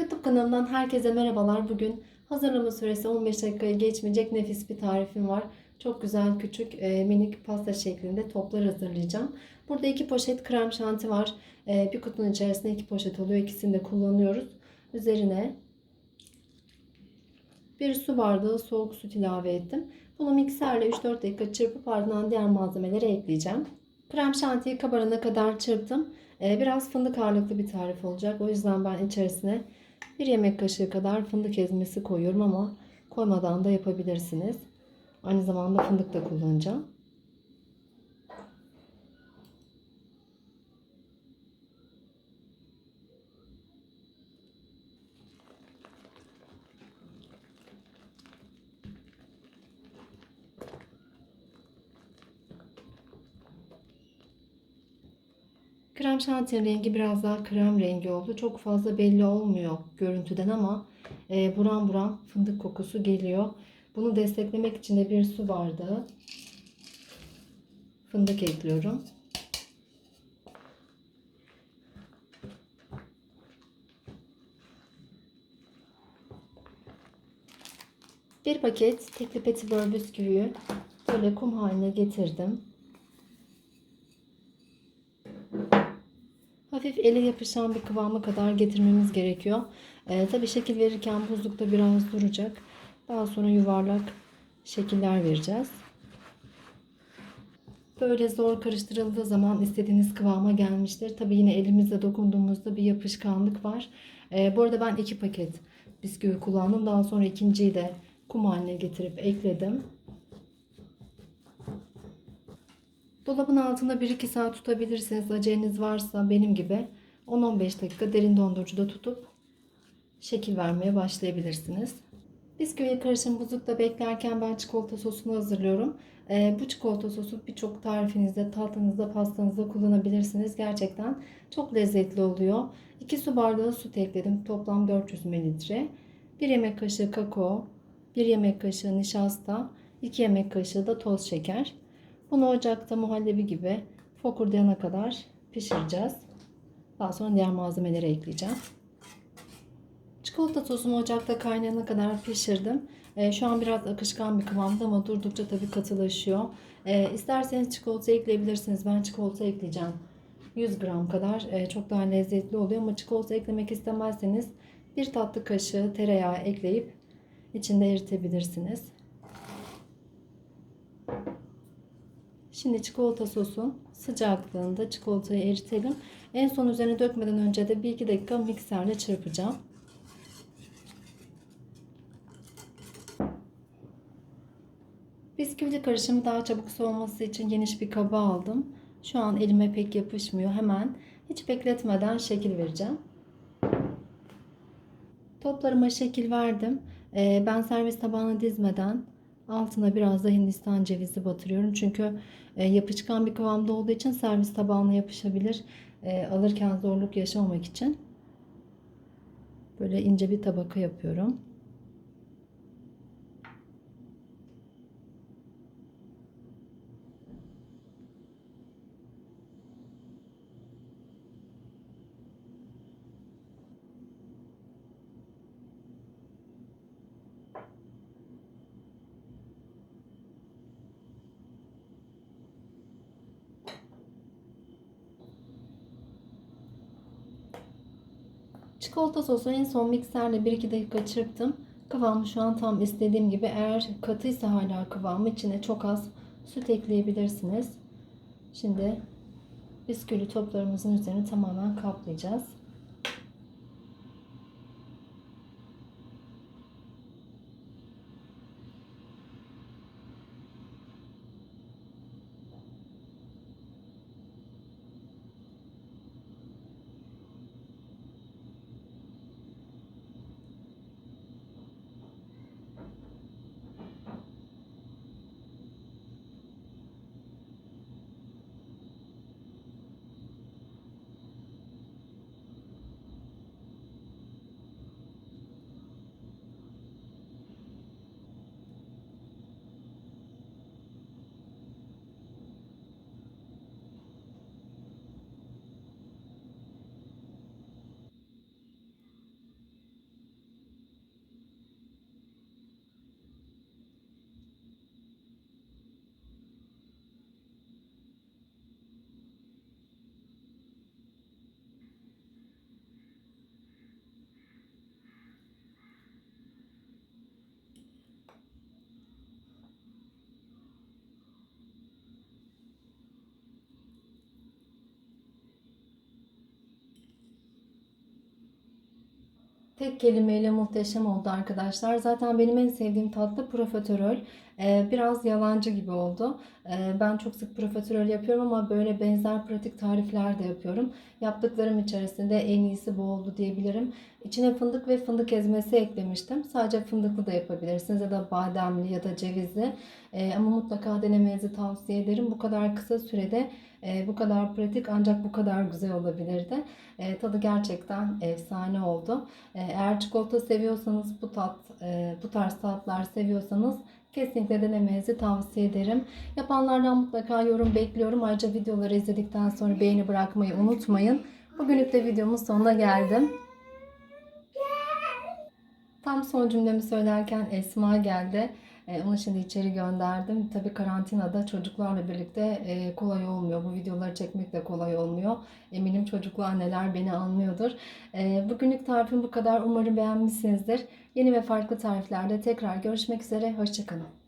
YouTube kanalımdan herkese merhabalar. Bugün hazırlama süresi 15 dakikaya geçmeyecek nefis bir tarifim var. Çok güzel küçük e, minik pasta şeklinde toplar hazırlayacağım. Burada iki poşet krem şanti var. E, bir kutunun içerisinde iki poşet oluyor. İkisini de kullanıyoruz. Üzerine bir su bardağı soğuk süt ilave ettim. Bunu mikserle 3-4 dakika çırpıp ardından diğer malzemeleri ekleyeceğim. Krem şantiyi kabarana kadar çırptım. Ee, Biraz fındık ağırlıklı bir tarif olacak. O yüzden ben içerisine bir yemek kaşığı kadar fındık ezmesi koyuyorum ama koymadan da yapabilirsiniz. Aynı zamanda fındık da kullanacağım. Krem şantinin rengi biraz daha krem rengi oldu. Çok fazla belli olmuyor görüntüden ama e, buram buram fındık kokusu geliyor. Bunu desteklemek için de bir su bardağı fındık ekliyorum. Bir paket tekli petibör bisküviyi böyle kum haline getirdim. Hafif ele yapışan bir kıvama kadar getirmemiz gerekiyor. Ee, Tabi şekil verirken buzlukta biraz duracak. Daha sonra yuvarlak şekiller vereceğiz. Böyle zor karıştırıldığı zaman istediğiniz kıvama gelmiştir. Tabi yine elimizle dokunduğumuzda bir yapışkanlık var. Ee, bu arada ben iki paket bisküvi kullandım. Daha sonra ikinciyi de kum haline getirip ekledim. Dolabın altında 1-2 saat tutabilirsiniz. Aceleniz varsa benim gibi 10-15 dakika derin dondurucuda tutup şekil vermeye başlayabilirsiniz. Bisküvi karışım buzlukta beklerken ben çikolata sosunu hazırlıyorum. Ee, bu çikolata sosu birçok tarifinizde, tatlınızda, pastanızda kullanabilirsiniz. Gerçekten çok lezzetli oluyor. 2 su bardağı süt ekledim. Toplam 400 ml. 1 yemek kaşığı kakao, 1 yemek kaşığı nişasta, 2 yemek kaşığı da toz şeker. Bunu ocakta muhallebi gibi fokurdayana kadar pişireceğiz. Daha sonra diğer malzemeleri ekleyeceğim. Çikolata sosumu ocakta kaynayana kadar pişirdim. E, şu an biraz akışkan bir kıvamda ama durdukça tabii katılaşıyor. E, isterseniz çikolata ekleyebilirsiniz. Ben çikolata ekleyeceğim. 100 gram kadar e, çok daha lezzetli oluyor ama çikolata eklemek istemezseniz bir tatlı kaşığı tereyağı ekleyip içinde eritebilirsiniz. Şimdi çikolata sosun sıcaklığında çikolatayı eritelim. En son üzerine dökmeden önce de 1-2 dakika mikserle çırpacağım. Bisküvili karışımı daha çabuk soğuması için geniş bir kaba aldım. Şu an elime pek yapışmıyor. Hemen hiç bekletmeden şekil vereceğim. Toplarıma şekil verdim. Ee, ben servis tabağına dizmeden altına biraz da hindistan cevizi batırıyorum. Çünkü e, yapışkan bir kıvamda olduğu için servis tabağına yapışabilir. E, alırken zorluk yaşamamak için böyle ince bir tabaka yapıyorum. Çikolata sosu en son mikserle 1-2 dakika çırptım. Kıvamı şu an tam istediğim gibi. Eğer katıysa hala kıvamı içine çok az süt ekleyebilirsiniz. Şimdi bisküvi toplarımızın üzerine tamamen kaplayacağız. Tek kelimeyle muhteşem oldu arkadaşlar. Zaten benim en sevdiğim tatlı profiterol. Ee, biraz yalancı gibi oldu. Ee, ben çok sık profiterol yapıyorum ama böyle benzer pratik tarifler de yapıyorum. Yaptıklarım içerisinde en iyisi bu oldu diyebilirim. İçine fındık ve fındık ezmesi eklemiştim. Sadece fındıklı da yapabilirsiniz ya da bademli ya da cevizli. Ee, ama mutlaka denemenizi tavsiye ederim. Bu kadar kısa sürede e, bu kadar pratik ancak bu kadar güzel olabilirdi. E, tadı gerçekten efsane oldu. E, eğer çikolata seviyorsanız bu tat, e, bu tarz tatlar seviyorsanız kesinlikle denemenizi tavsiye ederim. Yapanlardan mutlaka yorum bekliyorum. Ayrıca videoları izledikten sonra beğeni bırakmayı unutmayın. Bugünlük de videomun sonuna geldim. Tam son cümlemi söylerken Esma geldi. E, onu şimdi içeri gönderdim. Tabii karantinada çocuklarla birlikte e, kolay olmuyor. Bu videoları çekmek de kolay olmuyor. Eminim çocuklu anneler beni anlıyordur. E, bugünlük tarifim bu kadar. Umarım beğenmişsinizdir. Yeni ve farklı tariflerde tekrar görüşmek üzere. Hoşçakalın.